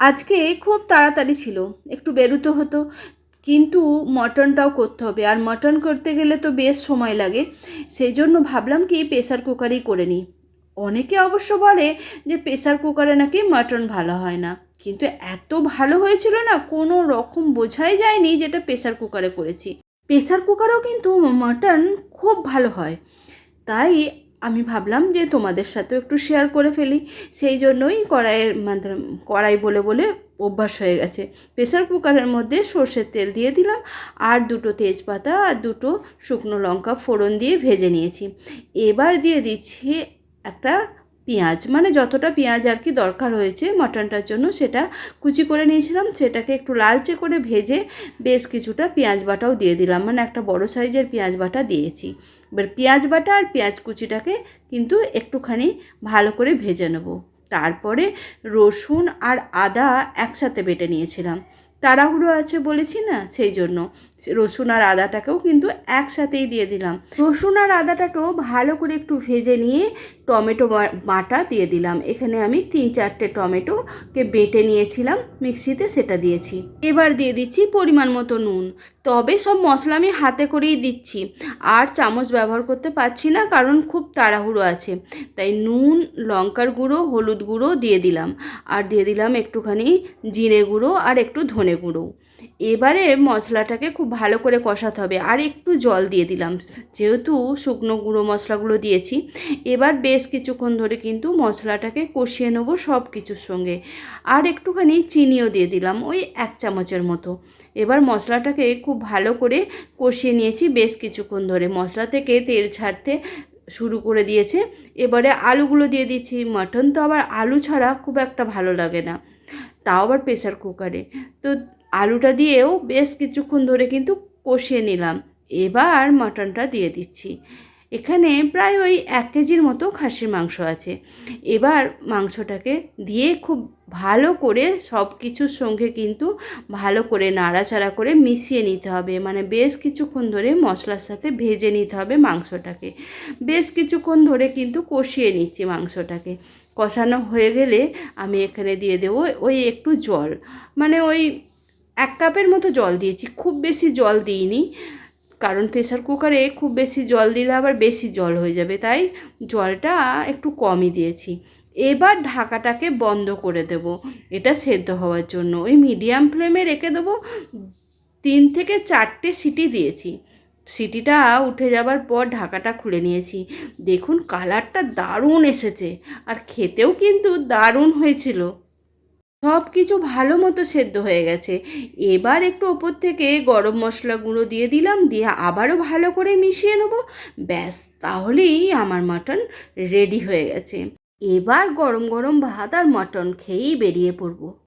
আজকে খুব তাড়াতাড়ি ছিল, একটু বেরোতে হতো। কিন্তু মটনটাও করতে হবে, আর মটন করতে গেলে তো বেশ সময় লাগে। সেই জন্য ভাবলাম কি প্রেসার কুকারেই করে নিই। অনেকে অবশ্য বলে যে প্রেসার কুকারে নাকি মটন ভালো হয় না। কিন্তু এত ভালো হয়েছিল না, কোনো রকম বোঝাই যায়নি যেটা প্রেসার কুকারে করেছি। প্রেসার কুকারেও কিন্তু মটন খুব ভালো হয়। তাই আমি ভাবলাম যে তোমাদের সাথেও একটু শেয়ার করে ফেলি। সেই জন্যই কড়াইয়ের মানে কড়াই বলে বলে অভ্যাস হয়ে গেছে। প্রেসার কুকারের মধ্যে সর্ষের তেল দিয়ে দিলাম আর দুটো তেজপাতা আর দুটো শুকনো লঙ্কা ফোড়ন দিয়ে ভেজে নিয়েছি। এবার দিয়ে দিচ্ছি একটা পেঁয়াজ। মানে যতটা পেঁয়াজ আর কি দরকার হয়েছে মটনটার জন্য সেটা কুচি করে নিয়েছিলাম, সেটাকে একটু লালচে করে ভেজে বেশ কিছুটা পেঁয়াজ বাটাও দিয়ে দিলাম। মানে একটা বড় সাইজের পেঁয়াজ বাটা দিয়েছি। এবার পেঁয়াজ বাটা আর পেঁয়াজ কুচিটাকে কিন্তু একটুখানি ভালো করে ভেজে নেব। তারপরে রসুন আর আদা একসাথে বেটে নিয়েছিলাম। তাড়াহুড়ো আছে বলেছি না? সেই জন্য। রসুন আর আদাটাকেও কিন্তু একসাথেই দিয়ে দিলাম। রসুন আর আদাটাকেও ভালো করে একটু ভেজে নিয়ে টমেটো বাটা দিয়ে দিলাম। এখানে আমি তিন চারটে টমেটোকে বেটে নিয়েছিলাম, মিক্সিতে সেটা দিয়েছি। এবার দিয়ে দিচ্ছি পরিমাণ মতো নুন। তবে সব মশলা আমি হাতে করেই দিচ্ছি। আর চামচ ব্যবহার করতে পারছি না, কারণ খুব তাড়াহুড়ো আছে। তাই নুন, লঙ্কার গুঁড়ো, হলুদ গুঁড়ো দিয়ে দিলাম। আর দিয়ে দিলাম একটুখানি জিরে গুঁড়ো আর একটু ধনে গুঁড়ো। এবারে মশলাটাকে খুব ভালো করে কষাতে হবে। আর একটু জল দিয়ে দিলাম। যেহেতু শুকনো গুঁড়ো মশলাগুলো দিয়েছি, এবার বেশ কিছুক্ষণ ধরে কিন্তু মশলাটাকে কষিয়ে নেব সব কিছুর সঙ্গে। আর একটুখানি চিনিও দিয়ে দিলাম, ওই এক চামচের মতো। এবার মশলাটাকে খুব ভালো করে কষিয়ে নিয়েছি বেশ কিছুক্ষণ ধরে। মশলা থেকে তেল ছাড়তে শুরু করে দিয়েছে। এবারে আলুগুলো দিয়ে দিচ্ছি। মাটন তো আবার আলু ছাড়া খুব একটা ভালো লাগে না। তাও আবার প্রেশার কুকারে তো আলুটা দিয়েও বেশ কিছুক্ষণ ধরে কিন্তু কষিয়ে নিলাম। এবার মাটনটা দিয়ে দিচ্ছি। এখানে প্রায় ওই এক কেজির মতো খাসির মাংস আছে। এবার মাংসটাকে দিয়ে খুব ভালো করে সব কিছুর সঙ্গে কিন্তু ভালো করে নাড়াচাড়া করে মিশিয়ে নিতে হবে। মানে বেশ কিছুক্ষণ ধরে মশলার সাথে ভেজে নিতে হবে মাংসটাকে। বেশ কিছুক্ষণ ধরে কিন্তু কষিয়ে নিচ্ছি মাংসটাকে। কষানো হয়ে গেলে আমি এখানে দিয়ে দেবো ওই একটু জল। মানে ওই এক কাপের মতো জল দিয়েছি। খুব বেশি জল দিইনি। কারণ প্রেসার কুকারে খুব বেশি জল দিলে আবার বেশি জল হয়ে যাবে, তাই জলটা একটু কমই দিয়েছি। এবার ঢাকাটাকে বন্ধ করে দেব, এটা সেদ্ধ হওয়ার জন্য। ওই মিডিয়াম ফ্লেমে রেখে দেবো, তিন থেকে চারটে সিটি দিয়েছি। সিটিটা উঠে যাবার পর ঢাকাটা খুলে নিয়েছি। দেখুন কালারটা দারুণ এসেছে, আর খেতেও কিন্তু দারুণ হয়েছিল। সব কিছু ভালো মতো সেদ্ধ হয়ে গেছে। এবার একটু ওপর থেকে গরম মশলা গুঁড়ো দিয়ে দিলাম, দিয়ে আবারও ভালো করে মিশিয়ে নেব। ব্যাস, তাহলেই আমার মাটন রেডি হয়ে গেছে। এবার গরম গরম ভাত আর মটন খেয়েই বেরিয়ে পড়ব।